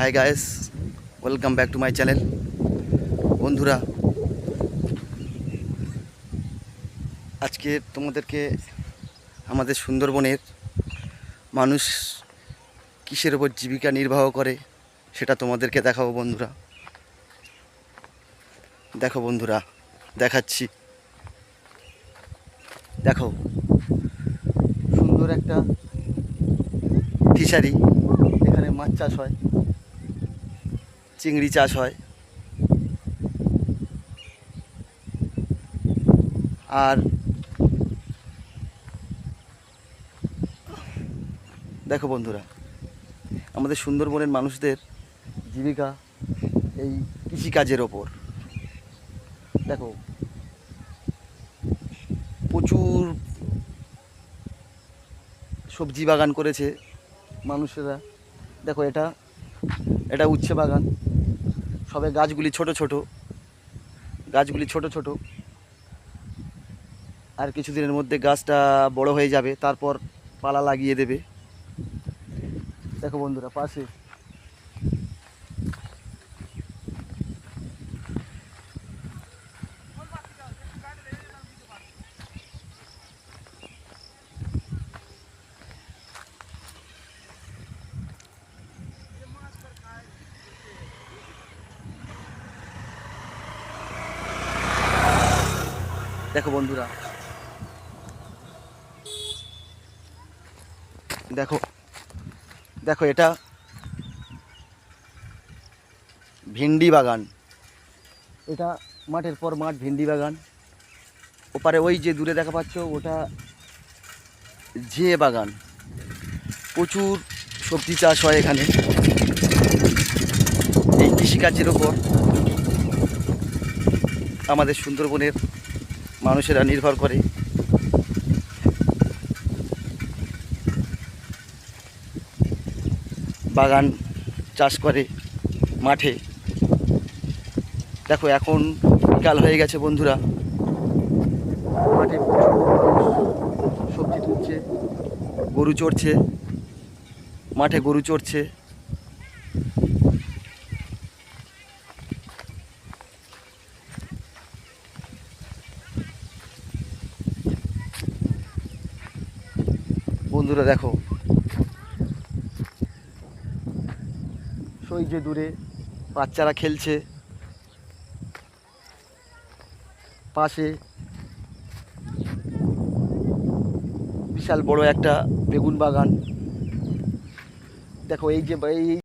Hi guys welcome back to my channel বন্ধুরা, আজকে তোমাদেরকে আমাদের সুন্দরবনের মানুষ কিসের ওপর জীবিকা নির্বাহ করে সেটা তোমাদেরকে দেখাবো বন্ধুরা। দেখো বন্ধুরা, দেখাচ্ছি। দেখো, সুন্দর একটা ফিশারি, এখানে মাছ চাষ হয়। চিংড়ি চাষ হয়। আর দেখো বন্ধুরা, আমাদের সুন্দরবনের মানুষদের জীবিকা এই কৃষিকাজের ওপর। দেখো, প্রচুর সবজি বাগান করেছে মানুষেরা। দেখো এটা এটা উচ্ছে বাগান। সবে গাছগুলি ছোট ছোট, গাছগুলি ছোট ছোট। আর কিছুদিনের মধ্যে গাছটা বড় হয়ে যাবে, তারপর পালা লাগিয়ে দেবে। দেখো বন্ধুরা, পাশে দেখো বন্ধুরা। দেখো দেখো এটা ভেন্ডি বাগান। এটা মাঠের পর মাঠ, ভেন্ডি বাগান। ওপারে ওই যে দূরে দেখা পাচ্ছ, ওটা ঝে বাগান। প্রচুর সবজি চাষ হয় এখানে। এই কৃষিকাজের ওপর আমাদের সুন্দরবনের মানুষেরা নির্ভর করে। বাগান চাষ করে মাঠে। দেখো, এখন বিকাল হয়ে গেছে বন্ধুরা। মাঠে সবজি তুলছে, গরু চড়ছে, মাঠে গরু চড়ছে। বন্ধুরা, দেখো। সই যে দূরে বাচ্চারা খেলছে। পাশে বিশাল বড় একটা বেগুন বাগান। দেখো, এই যে এই